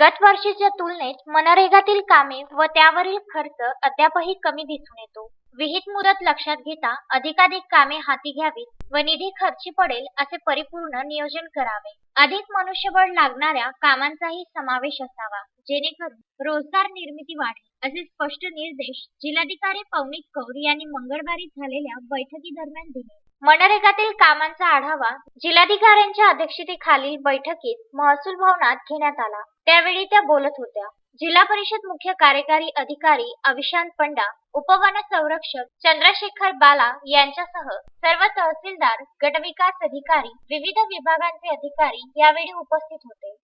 गत वर्षीच्या तुलनेत मनरेगातील कामे व त्यावरील खर्च अद्यापही कमी दिसून येतो. विहित मुदत लक्षात घेता अधिकाधिक कामे हाती घ्यावीत व निधी खर्ची पडेल असे परिपूर्ण नियोजन करावे. अधिक मनुष्यबळ लागणाऱ्या कामांचाही समावेश असावा. जेणेकरून रोजगार निर्मिती वाढेल असे स्पष्ट निर्देश जिल्हाधिकारी पवनीत कौर यांनी मंगळवारी झालेल्या बैठकीदरम्यान दिले. मनरेगातील कामांचा आढावा जिल्हाधिकाऱ्यांच्या अध्यक्षतेखालील बैठकीत महसूल भवनात घेण्यात आला. त्यावेळी त्या बोलत होत्या. जिल्हा परिषद मुख्य कार्यकारी अधिकारी अविशांत पंडा उपवन संरक्षक चंद्रशेखर बाला यांच्यासह सर्व तहसीलदार गटविकास अधिकारी विविध विभागांचे अधिकारी यावेळी उपस्थित होते.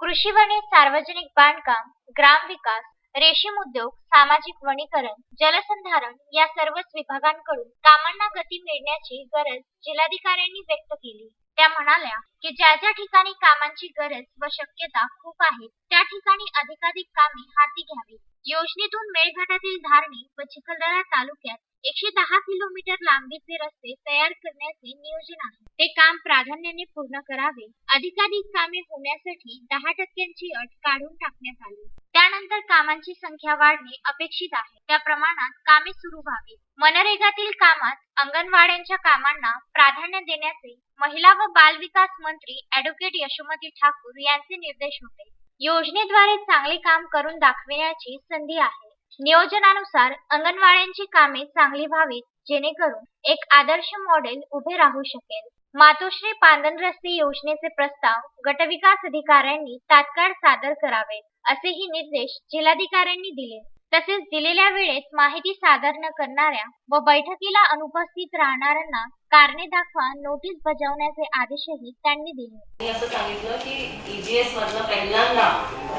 कृषी वने सार्वजनिक बांधकाम ग्रामविकास रेशीम उद्योग सामाजिक वनीकरण जलसंधारण या सर्वच विभागांकडून कामांना गती मिळण्याची गरज जिल्हाधिकाऱ्यांनी व्यक्त केली. त्या म्हणाल्या की ज्या ज्या ठिकाणी कामांची गरज व शक्यता खूप आहे त्या ठिकाणी अधिकाधिक कामे हाती घ्यावी. योजनेतून मेळघाटातील धारणी व चिखलदरा तालुक्यात एकशे दहा किलोमीटर लांबीचे रस्ते तयार करण्याचे नियोजन आहे. ते काम प्राधान्याने पूर्ण करावे. अधिकाधिक कामे होण्यासाठी दहा टक्क्यांची अट काढून टाकण्यात आली. त्यानंतर कामांची संख्या वाढणे अपेक्षित आहे. त्या प्रमाणात कामे सुरू व्हावी मनरेगातील कामात अंगणवाड्यांच्या कामांना प्राधान्य देण्याचे महिला व बाल विकास मंत्री अॅडव्होकेट यशोमती ठाकूर यांचे निर्देश होते. योजनेद्वारे चांगले काम करून दाखविण्याची संधी आहे. नियोजनानुसार अंगणवाड्यांची कामे चांगली व्हावीत जेणेकरून एक आदर्श मॉडेल उभे राहू शकेल. मातोश्री पांदन रस्ते योजनेचे प्रस्ताव गटविकास अधिकाऱ्यांनी तात्काळ सादर करावेत असेही निर्देश जिल्हाधिकाऱ्यांनी दिले. तसेच दिलेल्या वेळेत माहिती सादर न करणाऱ्या व बैठकीला अनुपस्थित राहणाऱ्यांना कारणे दाखवा नोटीस बजावण्याचे आदेशही त्यांनी दिले. असं सांगितलं की ईजीएस मधलं पहिल्यांदा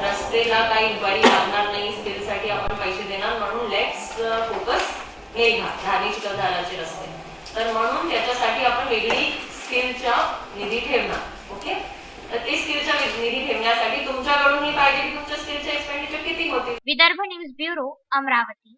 रस्तेला काही इन्क्वायरी लागणार नाही स्किलसाठी आपण पैसे देणार म्हणून लेट्स फोकस uh, हे घ्या चिखलदराचे रस्ते. तर म्हणून त्याच्यासाठी आपण वेगळी स्किलच्या निधी ठेवणार ओके? तर ते स्किलच्या निधी ठेवण्यासाठी तुमच्याकडून ही पाहिजे की तुमच्या स्किलचे एक्सपेंडिचर किती होतील? Vidarbha news bureau Amravati.